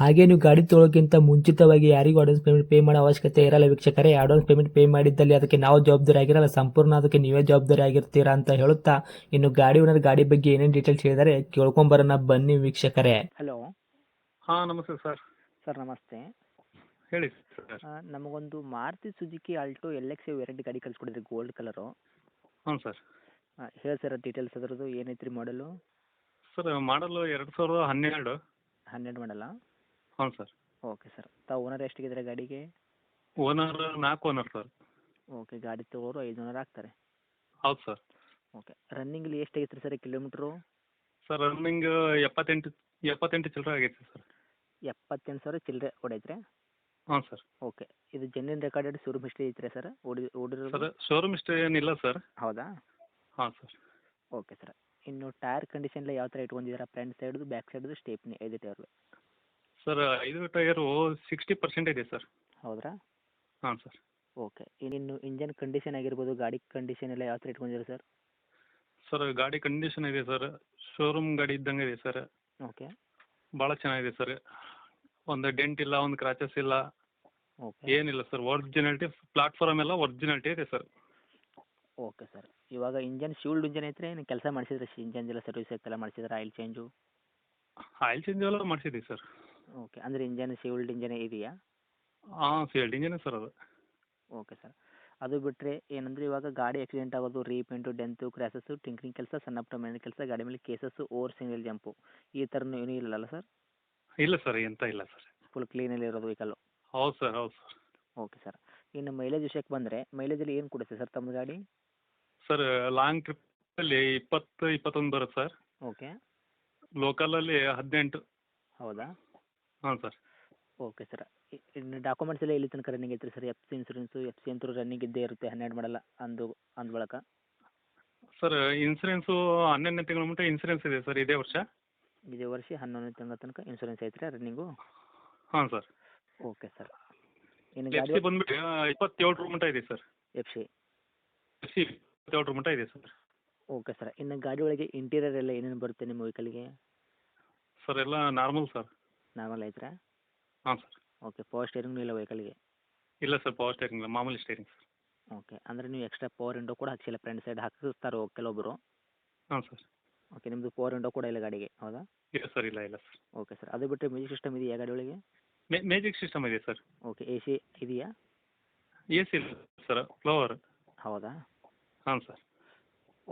ಹಾಗೆ ನೀವು ಗಾಡಿ ತೊಳೋಕ್ಕಿಂತ ಮುಂಚಿತವಾಗಿ ಯಾರಿಗೂ ಅಡ್ವಾನ್ಸ್ ಪೇಮೆಂಟ್ ಪೇ ಮಾಡೋ ಅವಶ್ಯಕತೆ ಇರಲ್ಲ ವೀಕ್ಷಕರೇ. ಅಡ್ವಾನ್ಸ್ ಪೇಮೆಂಟ್ ಪೇ ಮಾಡಿದ್ದಲ್ಲಿ ಅದಕ್ಕೆ ನಾವು ಜವಾಬ್ದಾರಿ ಆಗಿರಲ್ಲ. ಸಂಪೂರ್ಣ ಅದಕ್ಕೆ ನೀವೇ ಜವಾಬ್ದಾರಿ ಆಗಿರ್ತೀರಾ ಅಂತ ಹೇಳುತ್ತಾ ಇನ್ನು ಗಾಡಿ ಓನರ್ ಗಾಡಿ ಬಗ್ಗೆ ಏನೇನು ಡೀಟೇಲ್ಸ್ ಹೇಳಿದರೆ ಕೇಳ್ಕೊಂಬರೋಣ ಬನ್ನಿ ವೀಕ್ಷಕರೇ. ಹಲೋ ಹಾಂ ನಮಸ್ತೆ ಸರ್ ಸರ್ ನಮಸ್ತೆ. ಹೇಳಿ ಸರ್ ನಮಗೊಂದು Maruti Suzuki Alto L X variety ಗಾಡಿ ಕಳಿಸ್ಕೊಡಿದ್ರಿ ಗೋಲ್ಡ್ ಕಲರು ಹ್ಞೂ ಸರ್ ಹೇಳಿ ಸರ್ ಡೀಟೇಲ್ಸ್ ಅದರದ್ದು. ಏನೈತ್ರಿ ರೀ ಮಾಡಲು ಸರ್ ಮಾಡಲು ಎರಡು ಸಾವಿರದ ಹನ್ನೆರಡು. ಹನ್ನೆರಡು ಮಾಡಲ್ಲ ಹ್ಞೂ ಸರ್. Okay sir. ತಾವು ಓನರ್ ಎಷ್ಟಿಗಿದ್ರೆ ಗಾಡಿಗೆ? ಓನರ್ ನಾಲ್ಕು ಓನರ್ ಸರ್. ಓಕೆ ಗಾಡಿ ತಗೋರು ಐದು ಓನರ್ ಆಗ್ತಾರೆ. ಹೌದು ಸರ್. ಓಕೆ ರನ್ನಿಂಗ್ಲಿ ಎಷ್ಟಾಗೈತೆ ರೀ ಸರ್ ಕಿಲೋಮೀಟ್ರು? ಸರ್ ರನ್ನಿಂಗ್ ಎಪ್ಪತ್ತೆಂಟು ಎಪ್ಪತ್ತೆಂಟು ಚಿಲ್ಲರೆ ಆಗೈತೆ ಸರ್. ಎಪ್ಪತ್ತೆಂಟು ಸಾವಿರ ಚಿಲ್ಲರೆ ಹೊಡೈತ್ರಿ ಹ್ಞೂ ಸರ್. ಓಕೆ ಇದು ಜೆನ್ಯನ್ ರೆಕಾರ್ಡೆಡ್ ಶೋರೂಮ್ ಹಿಸ್ಟ್ರಿ ಐತ್ರಿ ಸರ್? ಓಡಿ ಓಡಿರೋದು? ಸರ್ ಶೋರೂಮ್ ಇಷ್ಟು ಏನಿಲ್ಲ ಸರ್. ಹೌದಾ? ಹಾಂ ಸರ್. ಓಕೆ ಸರ್ ಇನ್ನು ಟೈರ್ ಕಂಡೀಷನ್ ಎಲ್ಲ ಯಾವ ಥರ ಇಟ್ಕೊಂಡಿದ್ದೀರಾ? ಫ್ರಂಟ್ ಸೈಡ್ದು ಬ್ಯಾಕ್ ಸೈಡ್ದು ಸ್ಟೇಪ್ನಿ ಐದು ಟೈರ್ ಸರ್ ಐದು ಟೈರು ಸಿಕ್ಸ್ಟಿ ಪರ್ಸೆಂಟ್ ಇದೆ ಸರ್. ಹೌದ್ರಾ? ಹಾಂ ಸರ್. ಓಕೆ. ಇನ್ನು ಇಂಜನ್ ಕಂಡೀಷನ್ ಆಗಿರ್ಬೋದು ಗಾಡಿ ಕಂಡೀಷನ್ ಎಲ್ಲ ಯಾವ ಥರ ಇಟ್ಕೊಂಡಿದ್ದೀರಾ ಸರ್? ಸರ್ ಗಾಡಿ ಕಂಡೀಷನ್ ಇದೆ ಸರ್. ಶೋರೂಮ್ ಗಾಡಿ ಇದ್ದಂಗೆ ಇದೆ ಸರ್. ಓಕೆ. ಭಾಳ ಚೆನ್ನಾಗಿದೆ ಸರ್. ಒಂದು ಡೆಂಟ್ ಇಲ್ಲ ಒಂದು ಕ್ರಾಚಸ್ ಇಲ್ಲ. ಓಕೆ. ಏನಿಲ್ಲ ಸರ್. ಒರಿಜಿನಾಲಿಟಿ ಪ್ಲಾಟ್ಫಾರ್ಮ್ ಎಲ್ಲ ಒರಿಜಿನಾಲಿಟಿ ಇದೆ ಸರ್. Okay sir. ಇವಾಗ ಇಂಜನ್ ಶೀಲ್ಡ್ ಇಂಜನ್ ಐತ್ರಿ ಏನು ಕೆಲಸ ಮಾಡಿಸಿದ್ರೆ? ಇಂಜನ್ ಎಲ್ಲ ಸರ್ವಿಸ್ ಎಲ್ಲ ಮಾಡಿಸಿದ್ರೆ? Oil change? ಆಯಿಲ್ ಚೇಂಜ್ ಎಲ್ಲ ಮಾಡಿಸಿದ್ದೀವಿ ಸರ್. ಓಕೆ ಅಂದರೆ ಇಂಜನ್ ಸಿವಿಲ್ಡ್ ಇಂಜನ್ ಇದೆಯಾ? ಹಾಂ ಫೀಲ್ಡ್ ಇಂಜಿನ್ ಸರ್ ಅದು. Okay sir. ಅದು ಬಿಟ್ಟರೆ ಏನಂದರೆ ಇವಾಗ ಗಾಡಿ ಆಕ್ಸಿಡೆಂಟ್ ಆಗೋದು ರೀಪೇಂಟು ಡೆಂತು ಕ್ರ್ಯಾಸಸ್ಸು ಟಿಂಕ್ರಿಂಗ್ ಕೆಲಸ ಸಣ್ಣ ಪುಟ್ಟ ಕೆಲಸ ಗಾಡಿ ಮೇಲೆ ಕೇಸಸ್ಸು ಓವರ್ ಸಿಂಗಲ್ ಜಂಪು ಈ ಥರನೂ ಏನೂ ಇಲ್ಲಲ್ಲ ಸರ್? ಇಲ್ಲ ಸರ್ ಎಂತ ಇಲ್ಲ ಸರ್. ಫುಲ್ ಕ್ಲೀನಲ್ಲಿ ಇರೋದು ವೆಹಿಕಲ್ಲು ಹೌದು ಸರ್ ಹೌದು ಸರ್. Okay sir. ಇನ್ನು ಮೈಲೇಜ್ ವಿಷಯಕ್ಕೆ ಬಂದರೆ ಮೈಲೇಜಲ್ಲಿ ಏನು ಕೊಡುತ್ತೆ ಸರ್ ತಮ್ಮ ಗಾಡಿ? ಸರ್ ಲಾಂಗ್ ಟ್ರಿಪ್ಪಲ್ಲಿ ಇಪ್ಪತ್ತು ಇಪ್ಪತ್ತೊಂದು ಬರುತ್ತೆ ಸರ್. ಓಕೆ. ಲೋಕಲಲ್ಲಿ ಹದಿನೆಂಟು. ಹೌದಾ? ಹಾಂ ಸರ್. Okay sir. ಇನ್ನು ಡಾಕ್ಯುಮೆಂಟ್ಸ್ ಎಲ್ಲ ಎಲ್ಲಿ ತನಕ ರನ್ನಿಂಗ್ ಐತ್ರಿ sir? F C insurance F C ಅಂತೂ ರನ್ನಿಂಗ್ ಇದ್ದೇ ಇರುತ್ತೆ ಹನ್ನೆರಡು ಮಾಡಲ್ಲ ಅಂದು ಅಂದ ಬಳಕ. ಸರ್ ಇನ್ಸೂರೆನ್ಸು ಹನ್ನೊಂದನೇ ತಿಂಗಳ ಮಟ್ಟ ಇನ್ಸೂರೆನ್ಸ್ ಇದೆ ಸರ್ ಇದೇ ವರ್ಷ? ಇದೇ ವರ್ಷ ಹನ್ನೊಂದನೇ ತಿಂಗಳ ತನಕ ಇನ್ಸೂರೆನ್ಸ್ ಐತ್ರಿ ರನ್ನಿಂಗು ಹಾಂ ಸರ್. Okay sir. ಇನ್ನು ಎಫ್ ಗಾಡಿ ಸಿ ಬಂದ್ಬಿಟ್ಟು ಇಪ್ಪತ್ತೇಳರ ಮಟ್ಟ ಇದೆ sir. F C F C ಇಪ್ಪತ್ತೇಳರ ಮಟ್ಟ ಇದೆ ಸರ್. Okay sir. ಇನ್ನು ಗಾಡಿ ಒಳಗೆ ಇಂಟೀರಿಯರ್ ಎಲ್ಲ ಏನೇನು ಬರುತ್ತೆ ನಿಮ್ಮ ವೆಹಿಕಲ್ಗೆ ಸರ್ ಎಲ್ಲ ನಾರ್ಮಲ್ ಸರ್. ನಾರ್ಮಲ್ ಐತ್ರಾ? ಹಾಂ ಸರ್. ಓಕೆ ಪವರ್ ಸ್ಟೇರಿಂಗ್ ಇಲ್ಲ ವೆಹಿಕಲ್ಗೆ ಇಲ್ಲ ಸರ್ ಪವರ್ ಸ್ಟೇರಿಂಗ್ ಇಲ್ಲ ಮಾಮೂಲಿ ಸ್ಟೇರಿಂಗ್ ಸರ್. ಓಕೆ ಅಂದರೆ ನೀವು ಎಕ್ಸ್ಟ್ರಾ ಪವರ್ ವಿಂಡೋ ಕೂಡ ಹಾಕ್ಸಿಲ್ಲ ಫ್ರಂಟ್ ಸೈಡ್ ಹಾಕಿಸ್ತಾರೆ ಕೆಲವೊಬ್ಬರು ಹಾಂ ಸರ್. ಓಕೆ ನಿಮ್ಮದು ಪವರ್ ವಿಂಡೋ ಕೂಡ ಇಲ್ಲ ಗಾಡಿಗೆ ಹೌದಾ? ಇಲ್ಲ ಸರ್ ಇಲ್ಲ ಇಲ್ಲ ಸರ್. ಓಕೆ ಸರ್ ಅದು ಬಿಟ್ಟರೆ ಮ್ಯೂಸಿಕ್ ಸಿಸ್ಟಮ್ ಇದೆಯಾ ಗಾಡಿ ಒಳಗೆ? ಮ್ಯೂಸಿಕ್ ಸಿಸ್ಟಮ್ ಇದೆ ಸರ್. ಓಕೆ ಎ ಸಿ ಇದೆಯಾ? ಎ ಸಿ ಇಲ್ಲ ಸರ್ ಫ್ಲೋರ್ ಹೌದಾ? ಹಾಂ ಸರ್.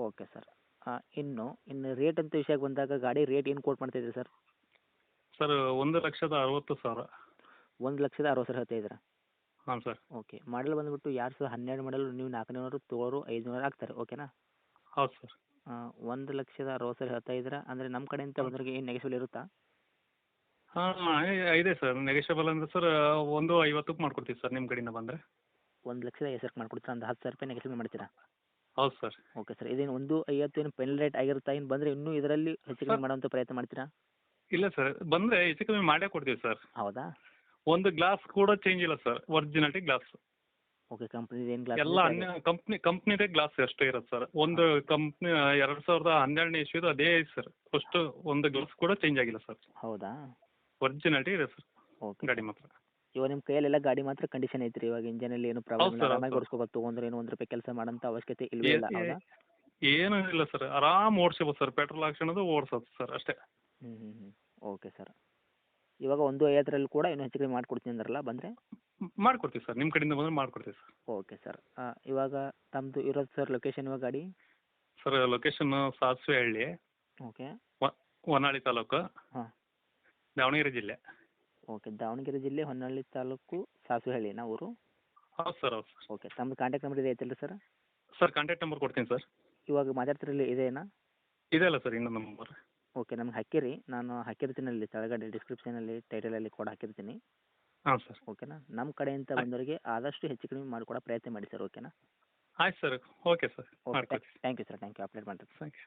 ಓಕೆ ಸರ್ ಇನ್ನು ಇನ್ನು ರೇಟ್ ಅಂತ ವಿಷಯಕ್ಕೆ ಬಂದಾಗ ಗಾಡಿ ರೇಟ್ ಏನು ಕೋಟ್ ಮಾಡ್ತಾಯಿದ್ರಿ ಸರ್? ಸರ್ ಒಂದು ಲಕ್ಷದ ಅರವತ್ತು ಸಾವಿರ. ಒಂದು ಲಕ್ಷದ ಅರವತ್ತು ಸಾವಿರ ಹೇಳ್ತಾಯಿದ್ದೀರಾ ಹಾಂ ಸರ್. ಓಕೆ ಮಾಡಲ್ ಬಂದ್ಬಿಟ್ಟು ಎರಡು ಸಾವಿರದ ಹನ್ನೆರಡು ಮಾಡಲ್ ನೀವು ನಾಲ್ಕನೇವರು ತೊಗೊಳೋರು ಐದುನೂರು ಆಗ್ತಾರೆ ಓಕೆನಾ? ಹೌದು ಸರ್. ಒಂದು ಲಕ್ಷದ ಅರವತ್ತು ಸಾವಿರ ಹೇಳ್ತಾ ಇದ್ದೀರಾ? ಅಂದರೆ ನಮ್ಮ ಕಡೆಯಿಂದ ಬಂದವ್ರಿಗೆ ಏನು ನೆಗೆಸಿಬಲ್ ಇರುತ್ತಾ? ಹಾಂ ಇದೆ ಸರ್. ನೆಗೆಷಬಲ್ ಅಂದರೆ ಸರ್ ಒಂದು ಐವತ್ತಕ್ಕೆ ಮಾಡ್ಕೊಡ್ತೀವಿ ಸರ್ ನಿಮ್ಮ ಕಡೆಯಿಂದ ಬಂದರೆ. ಒಂದು ಲಕ್ಷದ ಐದು ಮಾಡ್ಕೊಡ್ತೀರಾ? ಒಂದು ಹತ್ತು ಸಾವಿರ ರೂಪಾಯಿ ನೆಗೆಸಿಬಲ್ ಮಾಡ್ತೀರಾ? ಹೌದು ಸರ್. ಓಕೆ ಸರ್ ಇದೇನು ಒಂದು ಐವತ್ತು ಏನು ಪೆನ್ ರೇಟ್ ಆಗಿರುತ್ತಾ? ಏನು ಬಂದರೆ ಇನ್ನೂ ಇದರಲ್ಲಿ ಹೆಚ್ಚು ಕಡಿಮೆ ಮಾಡೋಂಥ ಪ್ರಯತ್ನ ಮಾಡ್ತೀರಾ? ಇಲ್ಲ ಸರ್ ಬಂದ್ರೆ ಹೆಚ್ಚು ಕಮ್ಮಿ ಮಾಡೇ ಕೊಡ್ತೀವಿ ಸರ್ ಹೌದಾ? ಒಂದು ಗ್ಲಾಸ್ ಕೂಡ ಚೇಂಜ್ ಇಲ್ಲ sir originality glass okay company ಏನು ಗ್ಲಾಸ್ ಎಲ್ಲ ಅನ್ಯ ಕಂಪ್ನಿ ಕಂಪ್ನಿದೇ ಗ್ಲಾಸ್ ಅಷ್ಟೇ ಇರೋದು ಸರ್ ಒಂದು ಕಂಪ್ನಿ ಎರಡು ಸಾವಿರದ ಹನ್ನೆರಡನೇ ಇಸ್ವಿದು ಅದೇ ಐತೆ ಸರ್ ಫಸ್ಟ್ ಒಂದು ಗ್ಲಾಸ್ ಕೂಡ ಚೇಂಜ್ ಆಗಿಲ್ಲ ಸರ್ ಹೌದಾ? ಒರಿಜಿನಾಲಿಟಿ ಇದೆ ಸರ್ ಓಕೆ ಗಾಡಿ ಮಾತ್ರ. ಇವಾಗ ನಿಮ್ಮ ಕೈಯಲ್ಲೆಲ್ಲ ಗಾಡಿ ಮಾತ್ರ ಕಂಡೀಷನ್ ಐತ್ರಿ. ಇವಾಗ ಅಲ್ಲಿ ಏನು ಪ್ರಾಬ್ಲಮ್ ಹೌದು ಇಲ್ಲ ಸರ್, ಆರಾಮಾಗಿ ಹೌದು. ಓಡಿಸ್ಕೋಬೋದು ತೊಗೊಂಡ್ರೆ ಏನು ಒಂದು ರೂಪಾಯಿ ಕೆಲಸ ಮಾಡೋಂಥ ಅವಶ್ಯಕತೆ ಇಲ್ವೇ ಇಲ್ಲ. ಹೌದಾ? ಏನೂ ಇಲ್ಲ ಸರ್. ಆರಾಮ್ ಓಡಿಸ್ಬೋದು ಸರ್. ಪೆಟ್ರೋಲ್ ಹಾಕ್ಸ್ಕೊಳೋದು ಓಡಿಸೋದು ಸರ್ ಅಷ್ಟೇ. ಹ್ಞೂ ಹ್ಞೂ ಹ್ಞೂ ಓಕೆ ಸರ್. ಇವಾಗ ಒಂದು ಐವತ್ತರಲ್ಲಿ ಕೂಡ ಇನ್ನೂ ಹೆಚ್ಚು ಕಡಿಮೆ ಮಾಡ್ಕೊಡ್ತೀನಿ ಅಂದ್ರಲ್ಲ ಬಂದರೆ? ಮ್- ಮಾಡ್ಕೊಡ್ತೀವಿ ಸರ್. ನಿಮ್ಮ ಕಡೆಯಿಂದ ಬಂದರೆ ಮಾಡ್ಕೊಡ್ತೀವಿ ಸರ್. Okay sir. ಇವಾಗ ತಮ್ಮದು ಇರೋದು ಸರ್ ಲೊಕೇಶನ್ ಇವಾಗ ಗಾಡಿ? ಸರ್ ಲೊಕೇಶನ್ ಸಾಸಿವೆ ಹಳ್ಳಿ ಓಕೆ ಹೊನ್ನಾಳಿ ತಾಲೂಕು. ಹಾಂ. ದಾವಣಗೆರೆ ಜಿಲ್ಲೆ. ಓಕೆ. ದಾವಣಗೆರೆ ಜಿಲ್ಲೆ ಹೊನ್ನಾಳಿ ತಾಲೂಕು ಸಾಸುಹಳ್ಳಿನ ಊರು ಹೌದು ಸರ್ ಹೌದು ಸರ್. ಓಕೆ. ತಮ್ಮದು ಕಾಂಟ್ಯಾಕ್ಟ್ ನಂಬರ್ ಇದೆ ಐತಲ್ಲ ಸರ್? ಸರ್ ಕಾಂಟ್ಯಾಕ್ಟ್ ನಂಬರ್ ಕೊಡ್ತೀನಿ ಸರ್. ಇವಾಗ ಮಾತಾಡ್ತಿರಲಿ ಇದೇನಾ ಇದೆಲ್ಲ ಸರ್ ಇನ್ನೊಂದು ನಂಬರ್ ಓಕೆ ನಮ್ಗೆ ಹಾಕಿರಿ. ನಾನು ಹಾಕಿರ್ತೀನಿ ಅಲ್ಲಿ ಕೆಳಗಡೆ ಡಿಸ್ಕ್ರಿಪ್ಷನಲ್ಲಿ ಟೈಟಲಲ್ಲಿ ಕೂಡ ಹಾಕಿರ್ತೀನಿ. ಹಾಂ ಸರ್. ಓಕೆನಾ ನಮ್ಮ ಕಡೆಯಿಂದ ಬಂದವರಿಗೆ ಆದಷ್ಟು ಹೆಚ್ಚು ಕಡಿಮೆ ಮಾಡಿಕೊಡೋ ಪ್ರಯತ್ನ ಮಾಡಿ ಸರ್ ಓಕೆನಾ ಆಯ್ತು sir. Okay sir. Okay thank you sir thank you update ಮಾಡ್ತೀನಿ. Thank you